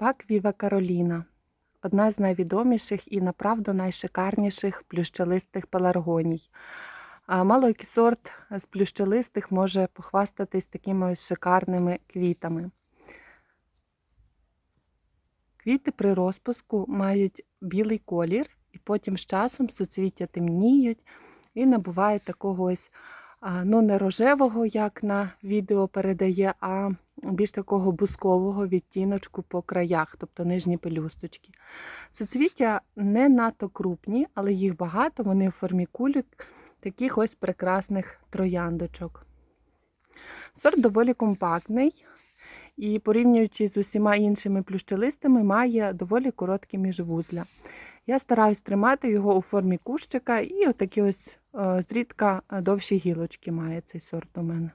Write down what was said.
Пак Віва Кароліна одна з найвідоміших і направду найшикарніших плющелистих пеларгоній. Мало який сорт з плющелистих може похвастатись такими ось шикарними квітами. Квіти при розпуску мають білий колір, і потім з часом суцвіття темніють і набувають такого ось, ну не рожевого, як на відео передає, а більш такого бускового відтіночку по краях, тобто нижні пелюсточки. Суцвіття не надто крупні, але їх багато, вони у формі кулік, таких ось прекрасних трояндочок. Сорт доволі компактний і, порівнюючи з усіма іншими плющелистими, має доволі короткі міжвузля. Я стараюсь тримати його у формі кущика, і отакі ось е, зрідка довші гілочки має цей сорт у мене.